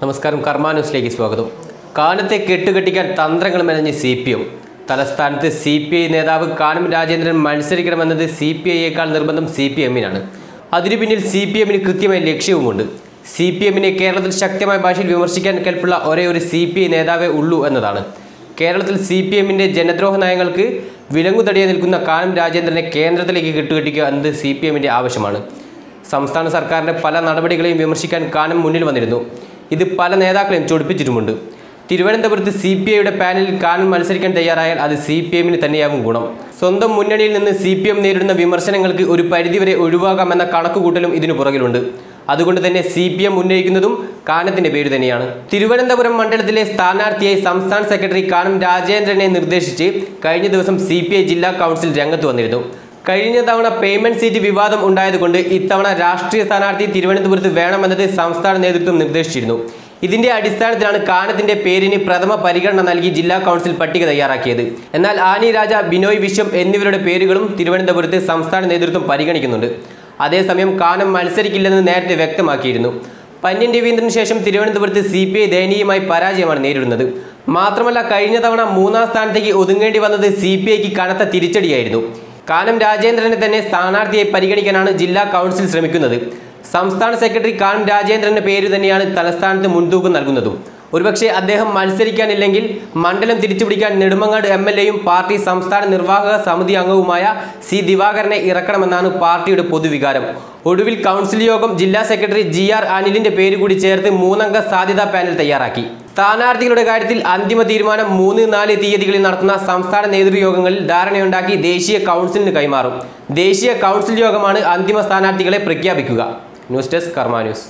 നമസ്കാരം കർമ്മ ന്യൂസിലേക്ക് സ്വാഗതം. കാനത്തെ കെട്ടുകെട്ടിക്കാൻ തന്ത്രങ്ങൾ മെനഞ്ഞ് സി പി എം. തലസ്ഥാനത്ത് സി പി ഐ നേതാവ് കാനം രാജേന്ദ്രൻ മത്സരിക്കണമെന്നത് സി പി ഐയേക്കാൾ നിർബന്ധം സി പി എമ്മിനാണ്. അതിനു പിന്നിൽ സി പി എമ്മിന് കൃത്യമായ ലക്ഷ്യവുമുണ്ട്. സി പി എമ്മിനെ കേരളത്തിൽ ശക്തമായ ഭാഷയിൽ വിമർശിക്കാൻ കെൽപ്പുള്ള ഒരേ ഒരു സി പി ഐ നേതാവേ ഉള്ളൂ എന്നതാണ്. കേരളത്തിൽ സി പി എമ്മിന്റെ ജനദ്രോഹ നയങ്ങൾക്ക് വിലങ്ങുതടിയെ നിൽക്കുന്ന കാനം രാജേന്ദ്രനെ കേന്ദ്രത്തിലേക്ക് കെട്ടുകെട്ടിക്കുക എന്നത് സി പി എമ്മിന്റെ ആവശ്യമാണ്. സംസ്ഥാന സർക്കാരിന്റെ പല നടപടികളെയും വിമർശിക്കാൻ കാനം മുന്നിൽ വന്നിരുന്നു. ഇത് പല നേതാക്കളെയും ചൊടിപ്പിച്ചിട്ടുമുണ്ട്. തിരുവനന്തപുരത്ത് സി പി ഐയുടെ പാനലിൽ കാനൻ മത്സരിക്കാൻ തയ്യാറായാൽ അത് സി പി എമ്മിന് തന്നെയാകും ഗുണം. സ്വന്തം മുന്നണിയിൽ നിന്ന് സി പി എം നേരിടുന്ന വിമർശനങ്ങൾക്ക് ഒരു പരിധിവരെ ഒഴിവാകാമെന്ന കണക്കുകൂട്ടലും ഇതിനു പുറകിലുണ്ട്. അതുകൊണ്ട് തന്നെ സി പി എം ഉന്നയിക്കുന്നതും കാനത്തിന്റെ പേര് തന്നെയാണ്. തിരുവനന്തപുരം മണ്ഡലത്തിലെ സ്ഥാനാർത്ഥിയായി സംസ്ഥാന സെക്രട്ടറി കാനം രാജേന്ദ്രനെ നിർദ്ദേശിച്ച് കഴിഞ്ഞ ദിവസം സി ജില്ലാ കൗൺസിൽ രംഗത്ത് വന്നിരുന്നു. കഴിഞ്ഞ തവണ പേയ്മെന്റ് സീറ്റ് വിവാദം ഉണ്ടായതുകൊണ്ട് ഇത്തവണ രാഷ്ട്രീയ സ്ഥാനാർത്ഥി തിരുവനന്തപുരത്ത് വേണമെന്നത് സംസ്ഥാന നേതൃത്വം നിർദ്ദേശിച്ചിരുന്നു. ഇതിന്റെ അടിസ്ഥാനത്തിലാണ് കാനത്തിന്റെ പേരിന് പ്രഥമ പരിഗണന നൽകി ജില്ലാ കൗൺസിൽ പട്ടിക തയ്യാറാക്കിയത്. എന്നാൽ ആനി രാജ ബിനോയ് വിശ്വം എന്നിവരുടെ പേരുകളും തിരുവനന്തപുരത്ത് സംസ്ഥാന നേതൃത്വം പരിഗണിക്കുന്നുണ്ട്. അതേസമയം കാനം മത്സരിക്കില്ലെന്ന് നേരത്തെ വ്യക്തമാക്കിയിരുന്നു. പന്യൻ രവീന്ദ്രന് ശേഷം തിരുവനന്തപുരത്ത് സി പി ഐ ദയനീയമായി പരാജയമാണ് നേരിടുന്നത്. മാത്രമല്ല കഴിഞ്ഞ തവണ മൂന്നാം സ്ഥാനത്തേക്ക് ഒതുങ്ങേണ്ടി വന്നത് സി പി ഐക്ക് കനത്ത തിരിച്ചടിയായിരുന്നു. കാനം രാജേന്ദ്രനെ തന്നെ സ്ഥാനാർത്ഥിയായി പരിഗണിക്കാനാണ് ജില്ലാ കൗൺസിൽ ശ്രമിക്കുന്നത്. സംസ്ഥാന സെക്രട്ടറി കാനം രാജേന്ദ്രന്റെ പേര് തന്നെയാണ് തലസ്ഥാനത്ത് മുൻതൂക്കം നൽകുന്നതും. ഒരുപക്ഷെ അദ്ദേഹം മത്സരിക്കാനില്ലെങ്കിൽ മണ്ഡലം തിരിച്ചുപിടിക്കാൻ നെടുമങ്ങാട് എം എൽ എയും പാർട്ടി സംസ്ഥാന നിർവാഹക സമിതി അംഗവുമായ സി ദിവാകരനെ ഇറക്കണമെന്നാണ് പാർട്ടിയുടെ പൊതുവികാരം. ഒടുവിൽ കൗൺസിൽ യോഗം ജില്ലാ സെക്രട്ടറി ജി ആർ അനിലിന്റെ പേര് കൂടി ചേർത്ത് മൂന്നംഗ സാധ്യതാ പാനൽ തയ്യാറാക്കി. സ്ഥാനാർത്ഥികളുടെ കാര്യത്തിൽ അന്തിമ തീരുമാനം മൂന്ന് നാല് തീയതികളിൽ നടത്തുന്ന സംസ്ഥാന നേതൃയോഗങ്ങളിൽ ധാരണയുണ്ടാക്കി ദേശീയ കൗൺസിലിന് കൈമാറും. ദേശീയ കൗൺസിൽ യോഗമാണ് അന്തിമ സ്ഥാനാർത്ഥികളെ പ്രഖ്യാപിക്കുക. News desk Karma news.